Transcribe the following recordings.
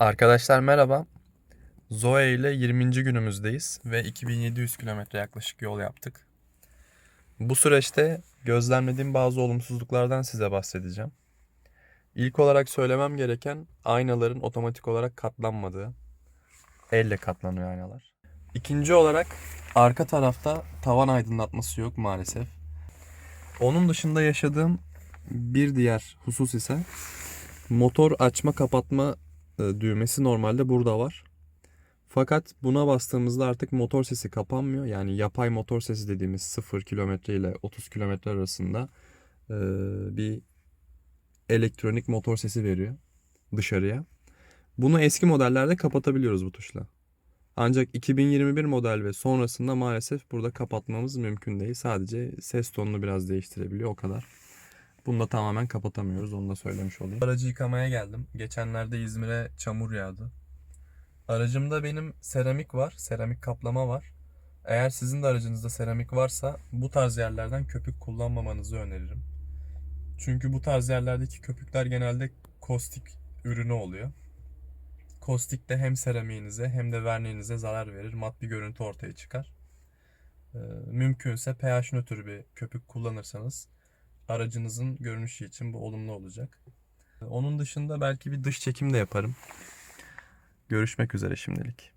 Arkadaşlar merhaba. Zoe ile 20. günümüzdeyiz ve 2700 kilometre yaklaşık yol yaptık. Bu süreçte gözlemlediğim bazı olumsuzluklardan size bahsedeceğim. İlk olarak söylemem gereken aynaların otomatik olarak katlanmadığı. Elle katlanıyor aynalar. İkinci olarak arka tarafta tavan aydınlatması yok maalesef. Onun dışında yaşadığım bir diğer husus ise motor açma kapatma düğmesi normalde burada var. Fakat buna bastığımızda artık motor sesi kapanmıyor. Yani yapay motor sesi dediğimiz 0 kilometre ile 30 kilometre arasında e, bir elektronik motor sesi veriyor dışarıya. Bunu eski modellerde kapatabiliyoruz bu tuşla. Ancak 2021 model ve sonrasında maalesef burada kapatmamız mümkün değil. Sadece ses tonunu biraz değiştirebiliyor o kadar. Bunu da tamamen kapatamıyoruz. Onu da söylemiş olayım. Aracı yıkamaya geldim. Geçenlerde İzmir'e çamur yağdı. Aracımda benim seramik var. Seramik kaplama var. Eğer sizin de aracınızda seramik varsa bu tarz yerlerden köpük kullanmamanızı öneririm. Çünkü bu tarz yerlerdeki köpükler genelde kostik ürünü oluyor. Kostik de hem seramiğinize hem de verniğinize zarar verir. Mat bir görüntü ortaya çıkar. Ee, mümkünse pH nötr bir köpük kullanırsanız aracınızın görünüşü için bu olumlu olacak. Onun dışında belki bir dış çekim de yaparım. Görüşmek üzere şimdilik.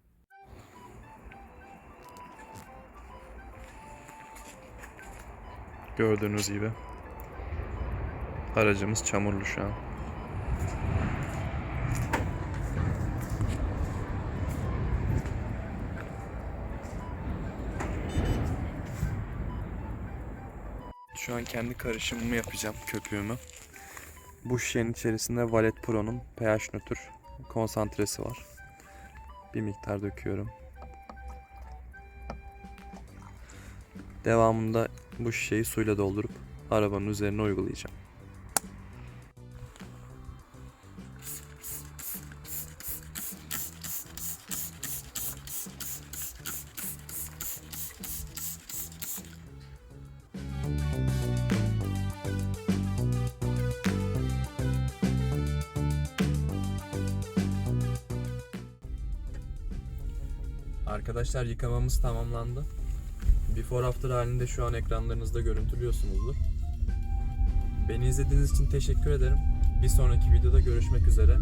Gördüğünüz gibi aracımız çamurlu şu an. Şu an kendi karışımımı yapacağım köpüğümü. Bu şişenin içerisinde Valet Pro'nun pH nötr konsantresi var. Bir miktar döküyorum. Devamında bu şişeyi suyla doldurup arabanın üzerine uygulayacağım. Arkadaşlar yıkamamız tamamlandı. Before after halinde şu an ekranlarınızda görüntülüyorsunuzdur. Beni izlediğiniz için teşekkür ederim. Bir sonraki videoda görüşmek üzere.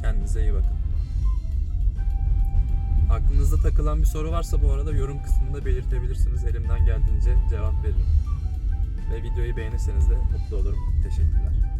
Kendinize iyi bakın. Aklınızda takılan bir soru varsa bu arada yorum kısmında belirtebilirsiniz. Elimden geldiğince cevap veririm. Ve videoyu beğenirseniz de mutlu olurum. Teşekkürler.